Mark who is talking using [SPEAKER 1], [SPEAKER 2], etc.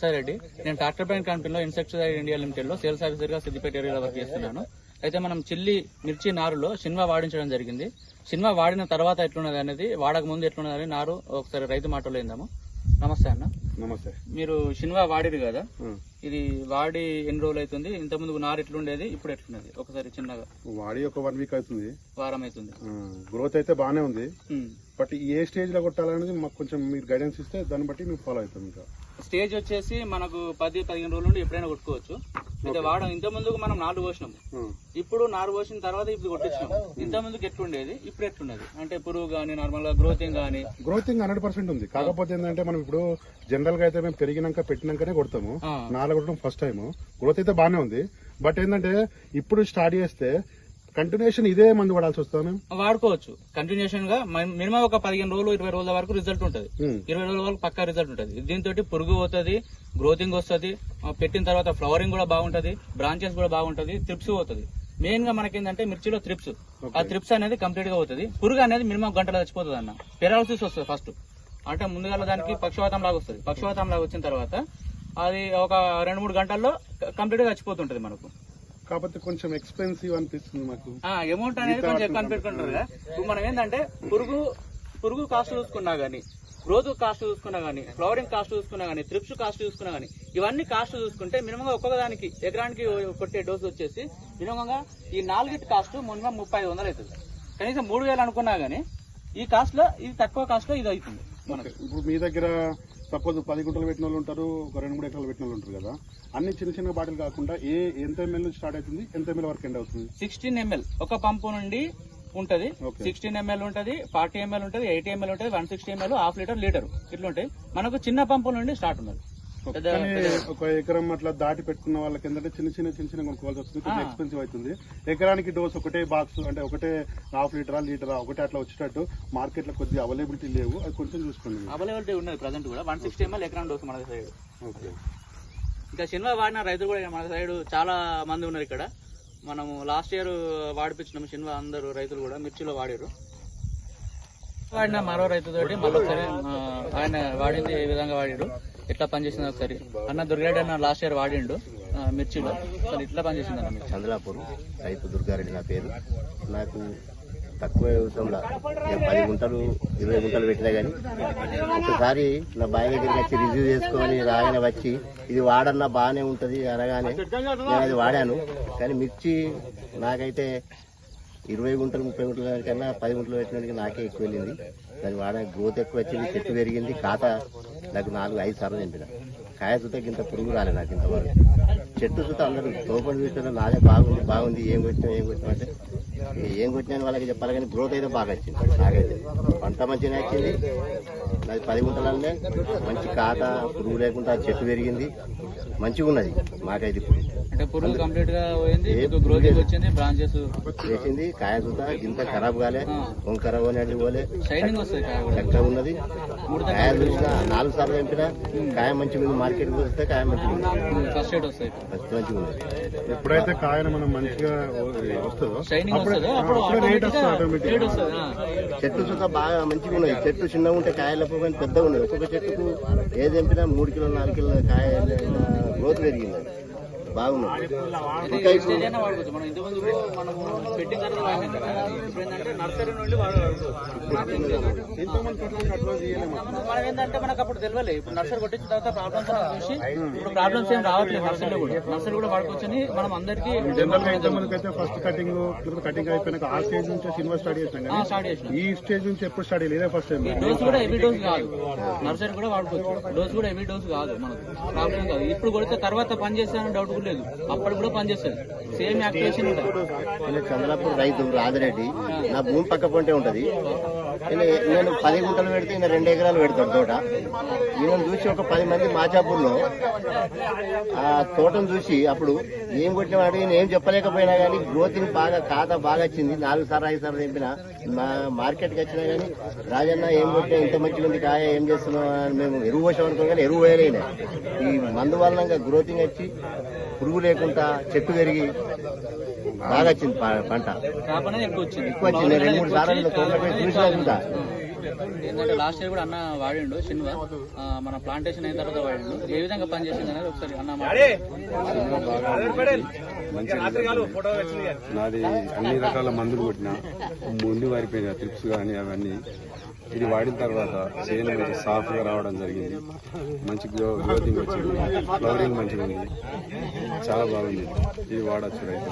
[SPEAKER 1] రెడ్డి. నేను tractor brand కంపెనీలో insecticide India లిమిటెడ్లో సేల్స్ ఆఫీసర్గా సిద్దిపేట ఏరియాలో వర్క్ చేస్తున్నాను. అయితే మనం చిల్లి మిర్చి నారులో షిన్వా వాడించడం జరిగింది. షిన్వా వాడిన తర్వాత ఎట్లున్నది అనేది వాడక ముందు ఎట్లున్నది అని నారు ఒకసారి రైతు మాటలో ఏందాము నమస్తే అన్న.
[SPEAKER 2] నమస్తే.
[SPEAKER 1] మీరు షిన్వా వాడిరు కదా. ఇది వాడి ఎన్ని రోజులు అవుతుంది? ఇంత ముందు నారు ఎట్లుండేది? ఇప్పుడు ఎట్లున్నది? ఒకసారి చిన్నగా.
[SPEAKER 2] వాడి ఒక వన్ వీక్ అవుతుంది.
[SPEAKER 1] వారం అవుతుంది.
[SPEAKER 2] గ్రోత్ అయితే బాగానే ఉంది. బట్ ఏ స్టేజ్లో కొట్టాలనేది మాకు కొంచెం మీరు గైడెన్స్ ఇస్తే దాన్ని బట్టి మేము ఫాలో అవుతాం ఇంకా.
[SPEAKER 1] స్టేజ్ వచ్చేసి మనకు పది పదిహేను రోజుల నుండి ఎప్పుడైనా కొట్టుకోవచ్చు. అయితే వాడడం ఇంత ముందుకు మనం నాలుగు పోసినాము. ఇప్పుడు నారు పోసిన తర్వాత ఇప్పుడు కొట్టించినాం ఇంత ముందుకు ఎట్లుండేది? ఇప్పుడు ఎట్లున్నది? అంటే పురుగు గానీ నార్మల్గా గ్రోతింగ్ గానీ.
[SPEAKER 2] గ్రోతింగ్ హండ్రెడ్ పర్సెంట్ ఉంది. కాకపోతే ఏంటంటే మనం ఇప్పుడు జనరల్గా అయితే మేము పెరిగినాక పెట్టినాకనే కొడతాము. నాలుగు కొట్టడం ఫస్ట్ టైం గ్రోత్ అయితే బాగానే ఉంది. బట్ ఏంటంటే ఇప్పుడు స్టార్ట్ చేస్తే కంటిన్యూషన్ ఇదే మందు పడాల్సి వస్తుంది మేము
[SPEAKER 1] వాడుకోవచ్చు. కంటిన్యూషన్గా మినిమం ఒక పదిహేను రోజులు ఇరవై రోజుల వరకు రిజల్ట్ ఉంటుంది.
[SPEAKER 2] ఉం.
[SPEAKER 1] ఇరవై రోజుల వరకు పక్కా రిజల్ట్ ఉంటుంది. దీంతో పురుగు పోతుంది గ్రోతింగ్ వస్తుంది పెట్టిన తర్వాత ఫ్లవరింగ్ కూడా బాగుంటది బ్రాంచెస్ కూడా బాగుంటది త్రిప్స్ పోతుంది. మెయిన్గా మనకేంటంటే మిర్చిలో త్రిప్స్ ఆ త్రిప్స్ అనేది కంప్లీట్గా అవుతుంది పురుగు అనేది మినిమం గంటలో చచ్చిపోతుంది అన్న. పెరాలసిస్ వస్తుంది ఫస్ట్ అంటే ముందుగా దానికి పక్షవాతం లాగా వస్తుంది. పక్షవాతం లాగా వచ్చిన తర్వాత అది ఒక రెండు మూడు గంటల్లో కంప్లీట్గా చచ్చిపోతుంటది మనకు.
[SPEAKER 2] కాకపోతే కొంచెం ఎక్స్పెన్సివ్ అనిపిస్తుంది మాకు.
[SPEAKER 1] అమౌంట్ అనేది కొంచెం ఎక్కువ కదా. ఇప్పుడు మనం ఏంటంటే పురుగు పురుగు కాస్ట్ చూసుకున్నా గానీ గ్రోత్ కాస్ట్ చూసుకున్నా గానీ ఫ్లవరింగ్ కాస్ట్ చూసుకున్నా గానీ త్రిప్స్ కాస్ట్ చూసుకున్నా గానీ ఇవన్నీ కాస్ట్ చూసుకుంటే మినిమం ఒక్కొక్క దానికి ఎకరానికి కొట్టే డోస్ వచ్చేసి మినిమం గా ఈ నాలుగిటి కాస్ట్ మినిమం ముప్పై ఐదు వందలు అవుతుంది. కనీసం మూడు వేలు అనుకున్నా గానీ ఈ కాస్ట్లో ఇది తక్కువ కాస్ట్లో ఇది అవుతుంది మనకు.
[SPEAKER 2] ఇప్పుడు మీ దగ్గర సపోజ్ పది గుంటలు పెట్టిన వాళ్ళు ఉంటారు ఒక రెండు మూడు ఎకరాలు పెట్టిన వాళ్ళు ఉంటారు కదా. అన్ని చిన్న చిన్న బాటిల్ కాకుండా ఏ ఎంత ఎంఎల్ నుంచి స్టార్ట్ అవుతుంది ఎంత ఎంఎల్ వరకు ఎండ్ అవుతుంది?
[SPEAKER 1] సిక్స్టీన్ ఎంఎల్ ఒక పంపు నుండి ఉంటది. సిక్స్టీన్ ఎంఎల్ ఉంటది ఫార్టీ ఎంఎల్ ఉంటది ఎయిటీ ఎంఎల్ ఉంటది one sixty ML half litre litre ఇట్లా ఉంటాయి మనకు చిన్న పంపు నుండి స్టార్ట్ ఉన్నది.
[SPEAKER 2] ఒక ఎకరం అట్లా దాటి పెట్టుకున్న వాళ్ళకి ఏంటంటే చిన్న చిన్న చిన్న చిన్న కొనుక్కోవాల్సి వస్తుంది. కొంచెం. ఎక్స్పెన్సివ్ అవుతుంది. ఎకరానికి డోస్ ఒకటే బాక్స్ అంటే ఒకటే హాఫ్ లీటరా లీటరా ఒకటే అట్లా వచ్చేటట్టు మార్కెట్లో కొద్దిగా అవైలబిలిటీ లేవు. అది కొంచెం చూసుకోండి.
[SPEAKER 1] అవైలబిలిటీ ఉన్నది ప్రజెంట్ కూడా. వన్ సిక్స్టీ ఎంఎల్ ఎకరం డోస్ మన సైడ్
[SPEAKER 2] ఓకే.
[SPEAKER 1] ఇంకా సినిమా వాడిన రైతులు కూడా మన సైడ్ చాలా మంది ఉన్నారు ఇక్కడ. మనము లాస్ట్ ఇయర్ వాడిపించినాము సినిమా అందరూ రైతులు కూడా. మిర్చిలో వాడారు. వాడిన మరో రైతుతోటి మళ్ళీ ఒకసారి ఆ, ఆయన వాడింది ఏ విధంగా వాడాడు. ఎట్లా పనిచేసింది ఒకసారి? అన్న దుర్గారెడ్డి అన్న లాస్ట్ ఇయర్ వాడిండు మిర్చిలో. అసలు ఇట్లా పనిచేసింది అన్న
[SPEAKER 3] చంద్రాపూర్ రైతు దుర్గారెడ్డి నా పేరు. నాకు తక్కువ వ్యవసాయంలో నేను పది గుంటలు ఇరవై గుంటలు పెట్టినా కానీ ఒకసారి నా బావి దగ్గరికి వచ్చి రివ్యూ చేసుకొని రాగానే వచ్చి ఇది వాడన్నా బాగానే ఉంటుంది అనగానే నేను అది వాడాను. కానీ మిర్చి నాకైతే ఇరవై గుంటలు ముప్పై గుంటల కన్నా పది గుంటలు పెట్టినందుకు నాకే ఎక్కువ వెళ్ళింది. దాని వాడ గ్రోత్ ఎక్కువ వచ్చింది చెట్టు పెరిగింది ఖాతా నాకు నాలుగు ఐదు సార్లు నింపిన కాయ చూత ఇంత పురుగు రాలే నాకు ఇంతవరకు. చెట్టు చూత అందరూ తోపడి చూస్తున్నారు నాదే బాగుంది బాగుంది ఏం కొట్టినా ఏం కొట్టినా అంటే ఏం కొట్టినా వాళ్ళకి చెప్పాలి కానీ గ్రోత్ అయితే బాగా వచ్చింది నాకైతే పంట మంచిగా వచ్చింది. నాది పది గుంటలనే మంచి ఖాతా పురుగు లేకుండా చెట్టు పెరిగింది. మంచిగా ఉన్నది మాకైతే ఇప్పుడు. చేసింది కాయ చూత ఇంత ఖరాబ్ కాలే పోలే
[SPEAKER 1] షైనింగ్ వస్తుంది కాయ కూడా.
[SPEAKER 3] చక్కగా ఉన్నది. కాయ చూసిన నాలుగు సార్లు తెంపినా కాయ మంచిగా ఉంది. మార్కెట్ వస్తే కాయ
[SPEAKER 1] ఫస్ట్
[SPEAKER 3] మంచిగా ఉంది.
[SPEAKER 2] ఎప్పుడైతే కాయన మనం మంచిగా వస్తుందో
[SPEAKER 1] షైనింగ్
[SPEAKER 2] అప్పుడే
[SPEAKER 1] వస్తుంది? అప్పుడు
[SPEAKER 2] అప్పుడే రేట్ వస్తుంది
[SPEAKER 1] ఆటోమేటిక్ రేట్ వస్తుంది ఆ.
[SPEAKER 3] చెట్టు చూత బాగా మంచిగా ఉన్నది. చెట్టు చిన్నగా ఉంటే కాయలు కానీ పెద్దగా ఉన్నది ఒక్కొక్క చెట్టుకు ఏది తెంపినా మూడు కిలోలు నాలుగు కిలోల కాయ గ్రోత్ పెరిగింది ఇంకా ఇప్పుడు
[SPEAKER 1] వాడుకోవచ్చు. మనం ఏంటంటే మనకు అప్పుడు తెలియలే. ఇప్పుడు నర్సరీ కొట్టించిన తర్వాత ప్రాబ్లమ్స్ చూసి ఇప్పుడు ప్రాబ్లమ్స్ ఏం రావట్లేదు నర్సరీలో కూడా. నర్సరీ కూడా వాడుకోవచ్చని మనం అందరికీ
[SPEAKER 2] జనరల్గా ఎంతమందికి అయితే ఫస్ట్ కటింగ్ కటింగ్ అయిపోయినాక ఆ స్టేజ్ నుంచి సినిమా స్టార్ట్ చేసినాం కానీ
[SPEAKER 1] స్టార్ట్ చేసిన.
[SPEAKER 2] ఈ స్టేజ్ నుంచి ఎప్పుడు స్టార్ట్ చేయలేదు ఫస్ట్ టైం
[SPEAKER 1] డోస్ కూడా హెవీ డోస్ కాదు. నర్సరీ కూడా వాడుకోవచ్చు. డోస్ కూడా హెవీ డోస్ కాదు మనకు. ప్రాబ్లం కాదు. ఇప్పుడు కొడితే తర్వాత పని చేస్తానని డౌట్ లేదు. అప్పుడు కూడా పని
[SPEAKER 3] నేను చంద్రపూర్ రైతు రాజిరెడ్డి నా భూమి పక్క పొంటే ఉంటది. నేను పది గుంటలు పెడితే ఈయన రెండు ఎకరాలు పెడతాడు తోట. ఈయన చూసి ఒక పది మంది మాచాపూర్లో ఆ తోటను చూసి అప్పుడు ఏం కొట్టినవాడు ఏం చెప్పలేకపోయినా కానీ గ్రోతింగ్ బాగా ఖాతా బాగా వచ్చింది నాలుగు సార్లు ఐదు సార్లు తెంపిన మా మార్కెట్కి వచ్చినా కానీ రాజన్న ఏం కొట్టినా ఇంత మంచిగా ఉంది కాయ ఏం చేస్తున్నావు? అని మేము ఎరువు పోసాం అనుకో కానీ ఎరువు వేయలేనే ఈ మందు వల్ల గ్రోతింగ్ వచ్చి పురుగు లేకుండా చెట్టు పెరిగి బాగా వచ్చింది పంట.
[SPEAKER 1] ఎక్కువ వచ్చింది
[SPEAKER 3] ఎక్కువ వచ్చింది రెండు మూడు సార్లు చూసినా
[SPEAKER 1] ఏంటంటే లాస్ట్ ఇయర్ కూడా అన్న వాడిండు ఆ, మన ప్లాంటేషన్ అయిన తర్వాత వాడిండు. ఏ విధంగా పనిచేసింది అనేది ఒకసారి అన్న
[SPEAKER 4] నాది అన్ని రకాల మందులు కొట్టిన ముందు వారిపోయిన ట్రిప్స్ కానీ అవన్నీ ఇది వాడిన తర్వాత సేల్ మంచి సాఫ్ట్గా రావడం జరిగింది. మంచి గ్రో గ్రోతింగ్ వచ్చింది. ఫ్లవరింగ్ మంచిగా ఉంది చాలా బాగుంది. ఇది వాడచ్చు రైతు